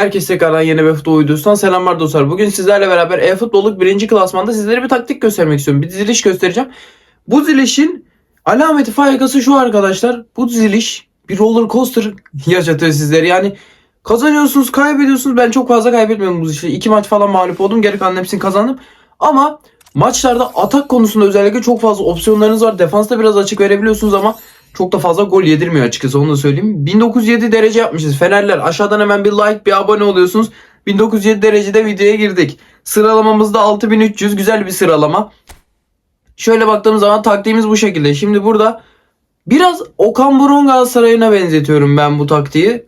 Herkese tekrardan yeni bir futbol videosundan selamlar dostlar. Bugün sizlerle beraber e-futbolluk birinci klasmanda sizlere bir taktik göstermek istiyorum. Bir diziliş göstereceğim. Bu dizilişin alameti faykası şu arkadaşlar. Bu diziliş bir roller coaster yaşatıyor sizlere. Yani kazanıyorsunuz kaybediyorsunuz. Ben çok fazla kaybetmiyorum bu dizilişte. İki maç falan mağlup oldum. Geri kalan hepsini kazandım. Ama maçlarda atak konusunda özellikle çok fazla opsiyonlarınız var. Defansta biraz açık verebiliyorsunuz ama çok da fazla gol yedirmiyor açıkçası onu da söyleyeyim. 1907 derece yapmışız. Fenerler aşağıdan hemen bir like bir abone oluyorsunuz. 1907 derecede videoya girdik. Sıralamamızda 6300 güzel bir sıralama. Şöyle baktığımız zaman taktiğimiz bu şekilde. Şimdi burada biraz Okan Burun Galatasaray'ına benzetiyorum ben bu taktiği.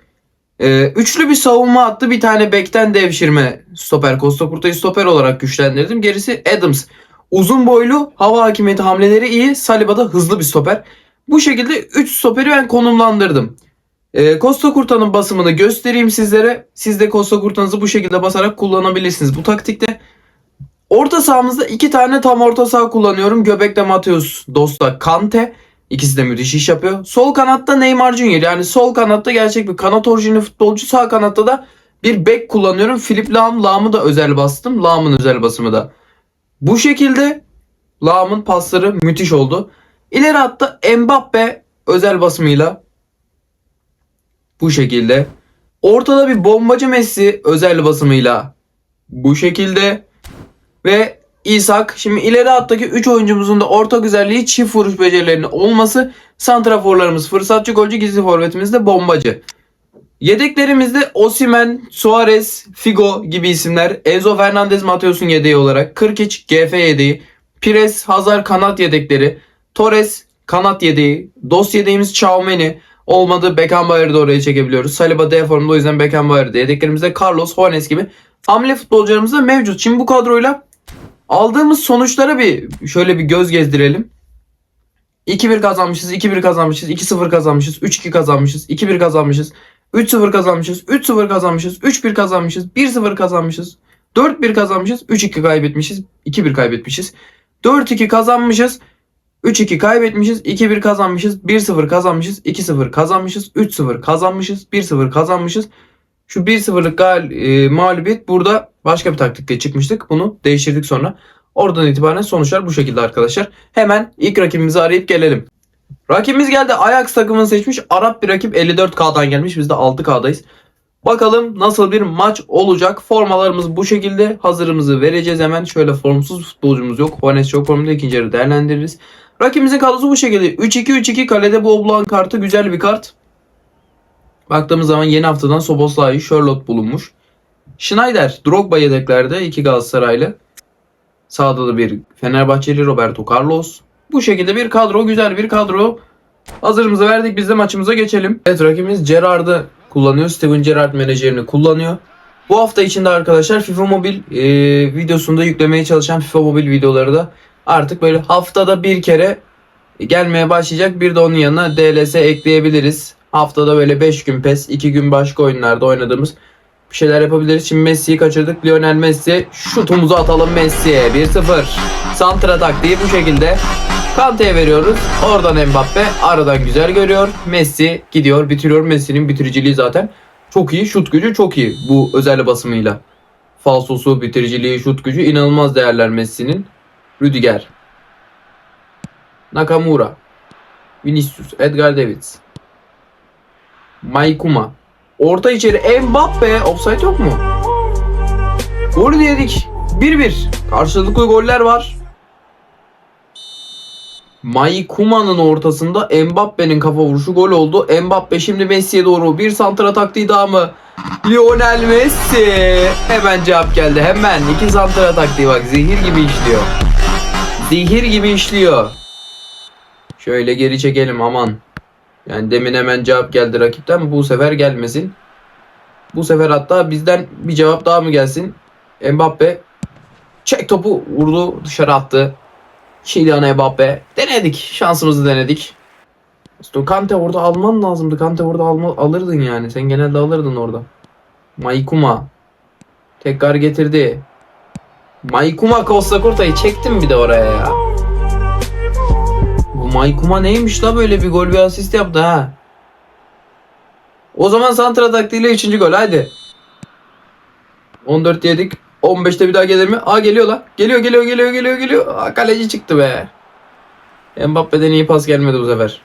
Ee, üçlü bir savunma attı. Bir tane bekten devşirme stoper. Costa Curta'yı stoper olarak güçlendirdim. Gerisi Adams. Uzun boylu, hava hakimiyeti hamleleri iyi. Saliba da hızlı bir stoper. Bu şekilde 3 stoperi ben konumlandırdım. Ee, Costa Curta'nın basımını göstereyim sizlere. Siz de Costa Curta'nızı bu şekilde basarak kullanabilirsiniz bu taktikte. Orta sahamızda iki tane tam orta saha kullanıyorum. Göbekte Mateus, Dosta, Kante. İkisi de müthiş iş yapıyor. Sol kanatta Neymar Junior. Yani sol kanatta gerçek bir kanat orijinli futbolcu. Sağ kanatta da bir bek kullanıyorum. Filip Lahm. Lahm'ı da özel bastım. Lahm'ın özel basımı da. Bu şekilde Lahm'ın pasları müthiş oldu. İleri hatta Mbappe özel basımıyla bu şekilde. Ortada bir bombacı Messi özel basımıyla bu şekilde. Ve İshak. Şimdi ileri hattaki 3 oyuncumuzun da orta güzelliği çift vuruş becerilerinin olması. Santraforlarımız fırsatçı golcü gizli forvetimiz de bombacı. Yedeklerimizde Osimen, Suarez, Figo gibi isimler. Enzo Fernandez Mateus'un yedeği olarak. Kırkiç GF yedeği. Pires, Hazar kanat yedekleri. Torres kanat yedeği. Dos yedeğimiz Chaumeni. Olmadı Beckenbauer'ı da oraya çekebiliyoruz. Saliba D formunda o yüzden Beckenbauer'ı da. Yedeklerimizde Carlos, Juanes gibi hamle futbolcularımız da mevcut. Şimdi bu kadroyla aldığımız sonuçlara bir şöyle bir göz gezdirelim. 2-1 kazanmışız, 2-1 kazanmışız, 2-0 kazanmışız, 3-2 kazanmışız, 2-1 kazanmışız, 3-0 kazanmışız, 3-0 kazanmışız, 3-1 kazanmışız, 1-0 kazanmışız, 4-1 kazanmışız, 3-2 kaybetmişiz, 2-1 kaybetmişiz, 4-2 kazanmışız, 3-2 kaybetmişiz, 2-1 kazanmışız, 1-0 kazanmışız, 2-0 kazanmışız, 3-0 kazanmışız, 1-0 kazanmışız. Şu 1-0'lık gal e, mağlubiyet burada başka bir taktikle çıkmıştık. Bunu değiştirdik sonra. Oradan itibaren sonuçlar bu şekilde arkadaşlar. Hemen ilk rakibimizi arayıp gelelim. Rakibimiz geldi. Ajax takımını seçmiş. Arap bir rakip 54K'dan gelmiş. Biz de 6K'dayız. Bakalım nasıl bir maç olacak. Formalarımız bu şekilde. Hazırımızı vereceğiz hemen. Şöyle formsuz futbolcumuz yok. Juanes çok formda ikinci yarı değerlendiririz. Rakibimizin kadrosu bu şekilde. 3-2-3-2 kalede bu oblağın kartı güzel bir kart. Baktığımız zaman yeni haftadan Soboslay, Charlotte bulunmuş. Schneider, Drogba yedeklerde iki Galatasaraylı. Sağda da bir Fenerbahçeli Roberto Carlos. Bu şekilde bir kadro, güzel bir kadro. Hazırımızı verdik biz de maçımıza geçelim. Evet rakibimiz Gerrard'ı kullanıyor. Steven Gerrard menajerini kullanıyor. Bu hafta içinde arkadaşlar FIFA Mobil e, videosunda yüklemeye çalışan FIFA Mobil videoları da artık böyle haftada bir kere gelmeye başlayacak. Bir de onun yanına DLS ekleyebiliriz. Haftada böyle 5 gün PES, 2 gün başka oyunlarda oynadığımız bir şeyler yapabiliriz. Şimdi Messi'yi kaçırdık. Lionel Messi şutumuzu atalım Messi'ye. 1-0. Santra taktiği bu şekilde. Kante'ye veriyoruz. Oradan Mbappe aradan güzel görüyor. Messi gidiyor bitiriyor. Messi'nin bitiriciliği zaten çok iyi. Şut gücü çok iyi bu özel basımıyla. Falsosu, bitiriciliği, şut gücü inanılmaz değerler Messi'nin. Rüdiger. Nakamura. Vinicius. Edgar Davids. Maykuma. Orta içeri Mbappe. Offside yok mu? Gol yedik. 1-1. Karşılıklı goller var. Maykuma'nın ortasında Mbappe'nin kafa vuruşu gol oldu. Mbappe şimdi Messi'ye doğru bir santra taktiği daha mı? Lionel Messi. Hemen cevap geldi. Hemen iki santra taktiği bak zehir gibi işliyor. Zehir gibi işliyor. Şöyle geri çekelim aman. Yani demin hemen cevap geldi rakipten. Bu sefer gelmesin. Bu sefer hatta bizden bir cevap daha mı gelsin? Mbappe çek topu vurdu dışarı attı. Kylian Mbappe. Denedik. Şansımızı denedik. Kante orada alman lazımdı. Kante orada alma, alırdın yani. Sen genelde alırdın orada. Maykuma. Tekrar getirdi. Maykuma Costa Curta'yı çektim bir de oraya ya. Bu Maykuma neymiş la böyle bir gol bir asist yaptı ha. O zaman Santra taktiğiyle 3. gol hadi. 14 yedik. 15'te bir daha gelir mi? Aa geliyor la. Geliyor geliyor geliyor geliyor geliyor. Aa, kaleci çıktı be. Mbappe'den iyi pas gelmedi bu sefer.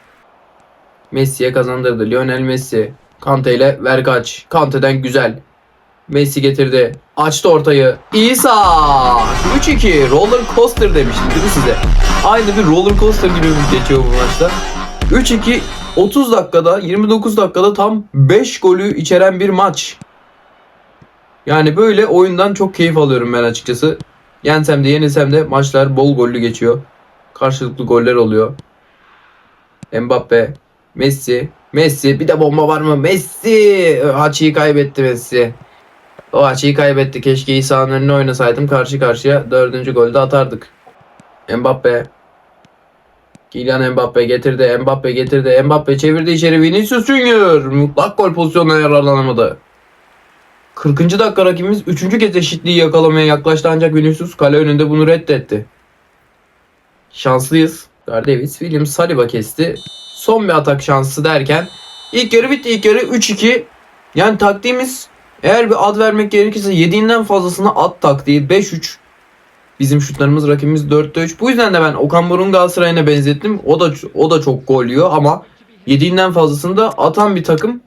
Messi'ye kazandırdı. Lionel Messi. Kante ile Verkaç. Kante'den güzel. Messi getirdi. Açtı ortayı. İsa. 3-2. Roller coaster demiştim değil mi size? Aynı bir roller coaster gibi geçiyor bu maçta. 3-2 30 dakikada 29 dakikada tam 5 golü içeren bir maç. Yani böyle oyundan çok keyif alıyorum ben açıkçası. Yensem de yenilsem de maçlar bol gollü geçiyor. Karşılıklı goller oluyor. Mbappe, Messi, Messi bir de bomba var mı? Messi! Haçıyı kaybetti Messi. O açıyı kaybetti. Keşke İsa'nın önüne oynasaydım. Karşı karşıya dördüncü golü de atardık. Mbappe. Kylian Mbappe getirdi. Mbappe getirdi. Mbappe çevirdi içeri. Vinicius Junior. Mutlak gol pozisyonuna yararlanamadı. 40. dakika rakibimiz 3. kez eşitliği yakalamaya yaklaştı ancak Vinicius kale önünde bunu reddetti. Şanslıyız. Davis, William Saliba kesti. Son bir atak şansı derken ilk yarı bitti. İlk yarı 3-2. Yani taktiğimiz eğer bir ad vermek gerekirse 7'inden fazlasını at taktiği 5-3. Bizim şutlarımız rakibimiz 4'te 3. Bu yüzden de ben Okan Buruk'un Galatasaray'ına benzettim. O da o da çok gol yiyor ama 7'inden fazlasını da atan bir takım.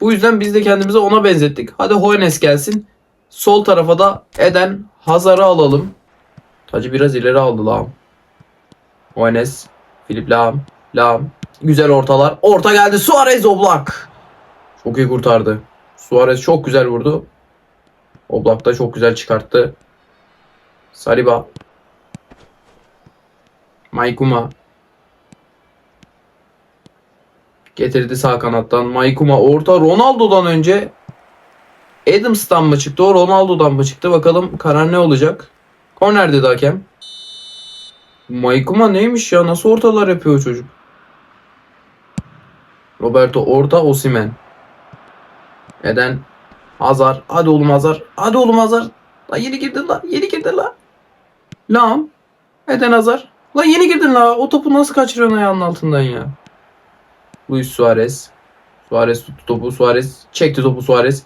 Bu yüzden biz de kendimize ona benzettik. Hadi Hoeneß gelsin. Sol tarafa da Eden Hazar'ı alalım. Tacı biraz ileri aldı Lam. Hoeneß. Filip Lam. Lam. Güzel ortalar. Orta geldi. Suarez Oblak. Çok iyi kurtardı. Suarez çok güzel vurdu. Oblak da çok güzel çıkarttı. Saliba. Maykuma. Getirdi sağ kanattan. Maykuma orta Ronaldo'dan önce Adams'tan mı çıktı o Ronaldo'dan mı çıktı? Bakalım karar ne olacak? Korner dedi hakem. Maykuma neymiş ya? Nasıl ortalar yapıyor çocuk? Roberto orta Osimen. Eden Hazar. Hadi oğlum Hazar. Hadi oğlum Hazar. La yeni girdin la. Yeni girdin la. Lam. Eden Hazar. La yeni girdin la. O topu nasıl kaçırıyorsun ayağının altından ya? Luis Suarez. Suarez tuttu topu. Suarez çekti topu Suarez.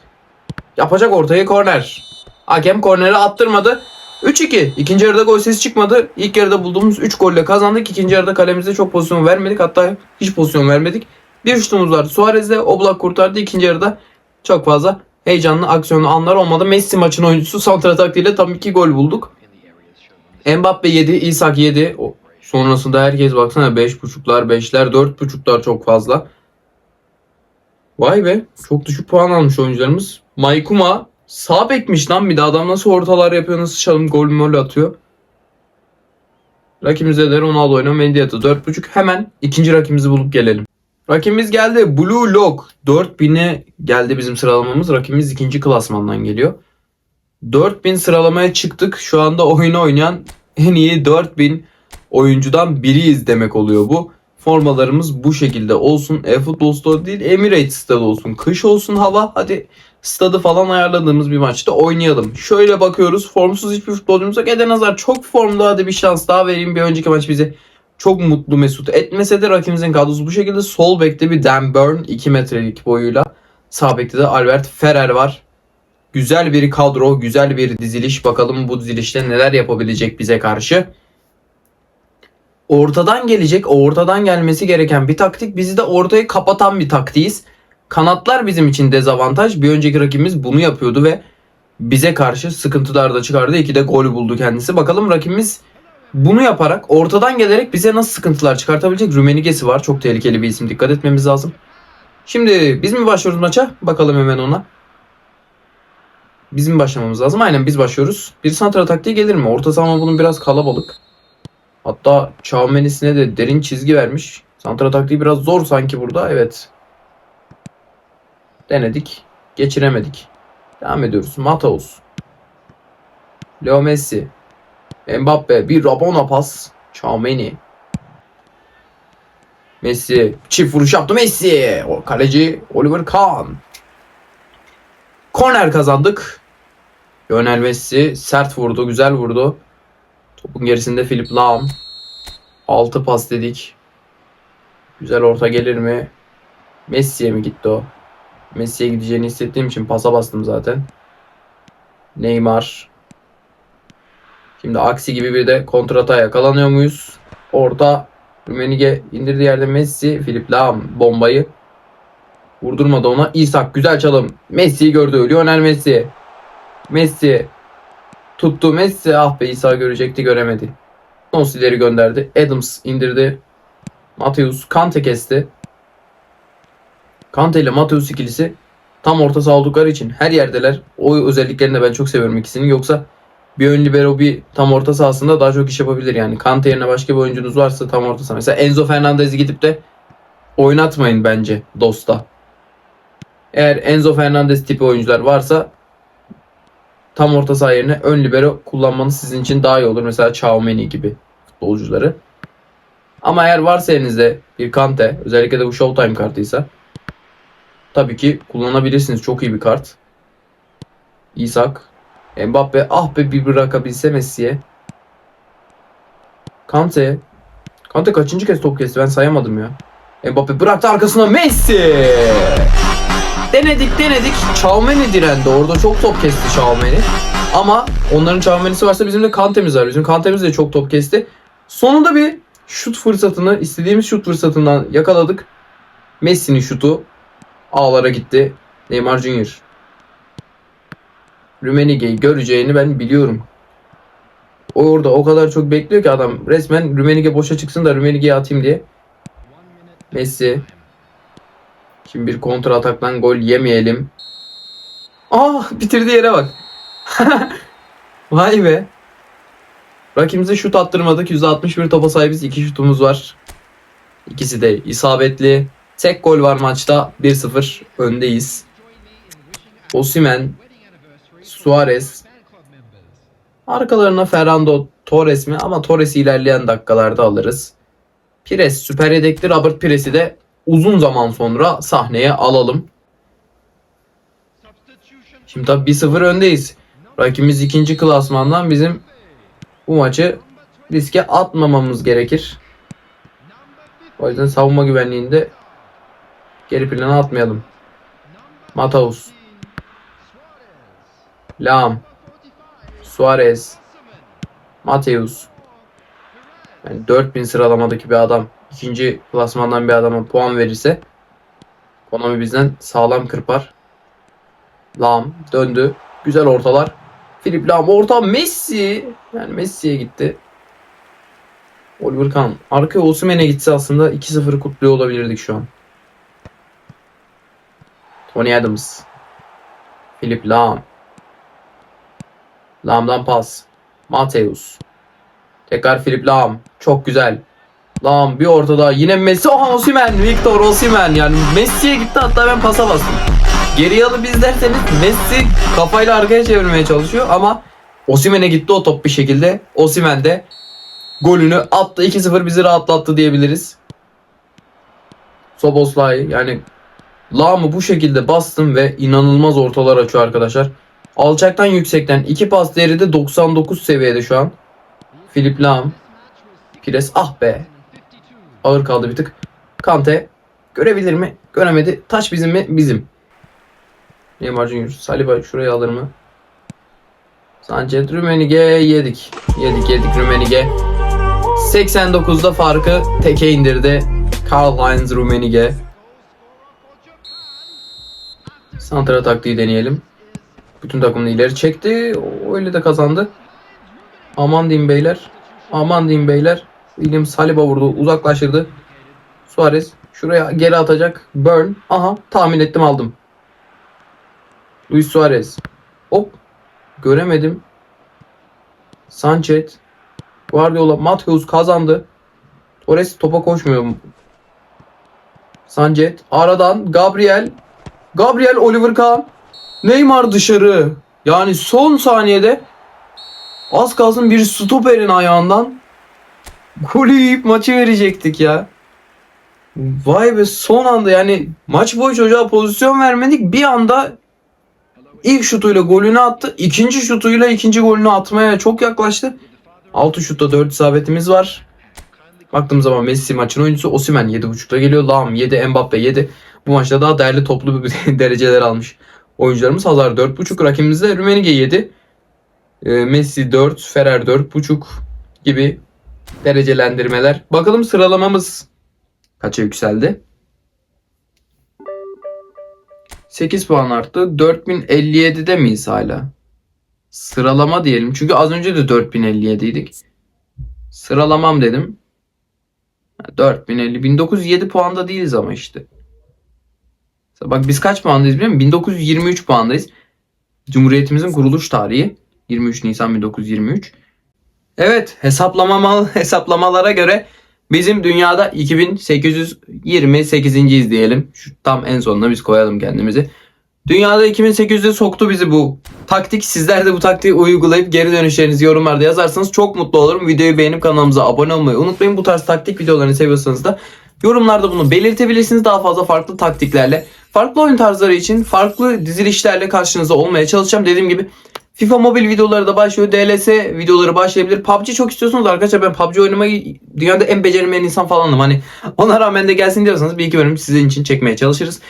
Yapacak ortaya korner. Hakem korneri attırmadı. 3-2. İkinci yarıda gol sesi çıkmadı. İlk yarıda bulduğumuz 3 golle kazandık. İkinci yarıda kalemizde çok pozisyon vermedik. Hatta hiç pozisyon vermedik. Bir şutumuz vardı. Suarez'de Oblak kurtardı. İkinci yarıda çok fazla heyecanlı aksiyonlu anlar olmadı. Messi maçın oyuncusu santra taktiğiyle tam 2 gol bulduk. Mbappe yedi, Isak yedi. O- Sonrasında herkes baksana 5.5'lar, 5'ler, 4.5'lar çok fazla. Vay be. Çok düşük puan almış oyuncularımız. Maykuma sağ bekmiş lan bir de adam nasıl ortalar yapıyor, nasıl çalım gol mol atıyor. Rakibimizde de Ronaldo oynuyor. Mendy atı 4.5. Hemen ikinci rakibimizi bulup gelelim. Rakibimiz geldi. Blue Lock. 4000'e geldi bizim sıralamamız. Rakibimiz ikinci klasmandan geliyor. 4000 sıralamaya çıktık. Şu anda oyunu oynayan en iyi 4000 oyuncudan biriyiz demek oluyor bu. Formalarımız bu şekilde olsun. E-futbol stadı değil Emirates stadı olsun. Kış olsun hava. Hadi stadı falan ayarladığımız bir maçta oynayalım. Şöyle bakıyoruz. Formsuz hiçbir futbolcumuz yok. Eden Hazar çok formda. Hadi bir şans daha vereyim. Bir önceki maç bizi çok mutlu mesut etmese de rakibimizin kadrosu bu şekilde. Sol bekte bir Dan Burn 2 metrelik boyuyla. Sağ bekte de Albert Ferrer var. Güzel bir kadro, güzel bir diziliş. Bakalım bu dizilişte neler yapabilecek bize karşı. Ortadan gelecek, ortadan gelmesi gereken bir taktik. Bizi de ortayı kapatan bir taktiğiz. Kanatlar bizim için dezavantaj. Bir önceki rakibimiz bunu yapıyordu ve bize karşı sıkıntılar da çıkardı. İki de gol buldu kendisi. Bakalım rakibimiz bunu yaparak ortadan gelerek bize nasıl sıkıntılar çıkartabilecek? Rumenigesi var. Çok tehlikeli bir isim. Dikkat etmemiz lazım. Şimdi biz mi başlıyoruz maça? Bakalım hemen ona. Bizim başlamamız lazım. Aynen biz başlıyoruz. Bir santra taktiği gelir mi? Orta saha bunun biraz kalabalık. Hatta Çağmenisine de derin çizgi vermiş. Santra taktiği biraz zor sanki burada. Evet. Denedik. Geçiremedik. Devam ediyoruz. Mataus. Leo Messi. Mbappe. Bir Rabona pas. Çağmeni. Messi. Çift vuruş yaptı Messi. O kaleci Oliver Kahn. Korner kazandık. Lionel Messi sert vurdu, güzel vurdu. Topun gerisinde Philip Lahm. 6 pas dedik. Güzel orta gelir mi? Messi'ye mi gitti o? Messi'ye gideceğini hissettiğim için pasa bastım zaten. Neymar. Şimdi aksi gibi bir de kontrata yakalanıyor muyuz? Orta Rumenige indirdiği yerde Messi. Filip Lam bombayı vurdurmadı ona. İsak güzel çalım. Messi'yi gördü. Lionel Messi. Messi tuttu. Messi ah be İsa görecekti göremedi. Nosileri gönderdi. Adams indirdi. Mateus Kante kesti. Kante ile Mateus ikilisi tam orta oldukları için her yerdeler. O özelliklerini de ben çok seviyorum ikisinin. Yoksa bir ön libero bir tam orta sahasında daha çok iş yapabilir yani. Kante yerine başka bir oyuncunuz varsa tam orta saha. Mesela Enzo Fernandez'i gidip de oynatmayın bence Dost'a. Eğer Enzo Fernandez tipi oyuncular varsa tam orta saha yerine ön libero kullanmanız sizin için daha iyi olur. Mesela Chouameni gibi futbolcuları. Ama eğer varsa elinizde bir Kante, özellikle de bu Showtime kartıysa tabii ki kullanabilirsiniz. Çok iyi bir kart. İsak, Mbappe ah be bir bırakabilse Messi'ye. Kante. Kante kaçıncı kez top kesti ben sayamadım ya. Mbappe bıraktı arkasına Messi. Denedik denedik. Chouameni direndi. Orada çok top kesti Chouameni. Ama onların Chouameni'si varsa bizim de Kante'miz var. Bizim Kante'miz de çok top kesti. Sonunda bir şut fırsatını, istediğimiz şut fırsatından yakaladık. Messi'nin şutu ağlara gitti. Neymar Junior. Rumenige'yi göreceğini ben biliyorum. Orada o kadar çok bekliyor ki adam resmen Rumenige boşa çıksın da Rumenige'ye atayım diye. Messi. Şimdi bir kontra ataktan gol yemeyelim. Ah bitirdiği yere bak. Vay be. Rakibimize şut attırmadık. %61 topa sahibiz. 2 şutumuz var. İkisi de isabetli. Tek gol var maçta. 1-0 öndeyiz. Osimen, Suarez. Arkalarına Ferrando Torres mi? Ama Torres'i ilerleyen dakikalarda alırız. Pires süper yedekli. Robert Pires'i de uzun zaman sonra sahneye alalım. Şimdi tabii 1-0 öndeyiz. Rakibimiz ikinci klasmandan bizim bu maçı riske atmamamız gerekir. O yüzden savunma güvenliğinde geri plana atmayalım. Mataus. Lam. Suarez. Mateus. Yani 4000 sıralamadaki bir adam ikinci klasmandan bir adama puan verirse Konami bizden sağlam kırpar. Lam döndü. Güzel ortalar. Filip Lam orta Messi. Yani Messi'ye gitti. Oliver Kahn. Arkaya Osimhen'e gitse aslında 2-0 kutluyor olabilirdik şu an. Tony Adams. Filip Lam. Lam'dan pas. Mateus. Tekrar Filip Lam. Çok güzel. Lam bir ortada yine Messi. Oha Osimhen. Victor Osimhen. Yani Messi'ye gitti hatta ben pasa bastım. Geriye alıp izlerseniz Messi kafayla arkaya çevirmeye çalışıyor ama Osimhen'e gitti o top bir şekilde. Osimhen de golünü attı. 2-0 bizi rahatlattı diyebiliriz. Soboslay yani Lam'ı bu şekilde bastım ve inanılmaz ortalar açıyor arkadaşlar. Alçaktan yüksekten iki pas değeri de 99 seviyede şu an. Filip Lam. Pires ah be. Ağır kaldı bir tık. Kante görebilir mi? Göremedi. Taç bizim mi? Bizim. Neymar Junior. Saliba şuraya alır mı? Sanchez Rumenige yedik. Yedik yedik Rumenige. 89'da farkı teke indirdi. Karl-Heinz Rummenigge. Santra taktiği deneyelim. Bütün takımını ileri çekti. Öyle de kazandı. Aman diyeyim beyler. Aman diyeyim beyler. William Saliba vurdu. Uzaklaştırdı. Suarez şuraya geri atacak. Burn. Aha tahmin ettim aldım. Luis Suarez. Hop. Göremedim. Sanchez. Guardiola. Mateus kazandı. Torres topa koşmuyor. Sanchez. Aradan Gabriel. Gabriel Oliver Kahn. Neymar dışarı. Yani son saniyede az kalsın bir stoperin ayağından golü yiyip maçı verecektik ya. Vay be son anda yani maç boyu çocuğa pozisyon vermedik. Bir anda ilk şutuyla golünü attı. İkinci şutuyla ikinci golünü atmaya çok yaklaştı. 6 şutta 4 isabetimiz var. Baktığım zaman Messi maçın oyuncusu Osimhen 7.5'da geliyor. Lam 7, Mbappe 7. Bu maçta daha değerli toplu bir dereceler almış oyuncularımız. Hazard 4.5. Rakibimiz de Rumenige 7. e, Messi 4, Ferrer 4.5 gibi derecelendirmeler. Bakalım sıralamamız kaça yükseldi? 8 puan arttı. 4057'de miyiz hala? Sıralama diyelim. Çünkü az önce de 4057 idik. Sıralamam dedim. 4050. 1907 puanda değiliz ama işte. Bak biz kaç puandayız biliyor musun? 1923 puandayız. Cumhuriyetimizin kuruluş tarihi 23 Nisan 1923. Evet hesaplamamal hesaplamalara göre bizim dünyada 2828'iz diyelim. Şu tam en sonuna biz koyalım kendimizi. Dünyada 2800'e soktu bizi bu taktik. Sizler de bu taktiği uygulayıp geri dönüşlerinizi yorumlarda yazarsanız çok mutlu olurum. Videoyu beğenip kanalımıza abone olmayı unutmayın. Bu tarz taktik videolarını seviyorsanız da yorumlarda bunu belirtebilirsiniz. Daha fazla farklı taktiklerle, farklı oyun tarzları için farklı dizilişlerle karşınızda olmaya çalışacağım. Dediğim gibi FIFA mobil videoları da başlıyor. DLS videoları başlayabilir. PUBG çok istiyorsunuz arkadaşlar. Ben PUBG oynamayı dünyada en becermeyen insan falanım. Hani ona rağmen de gelsin diyorsanız bir iki bölüm sizin için çekmeye çalışırız.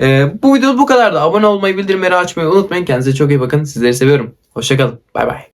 Ee, bu video bu kadar da abone olmayı bildirimleri açmayı unutmayın. Kendinize çok iyi bakın. Sizleri seviyorum. Hoşçakalın. Bay bay.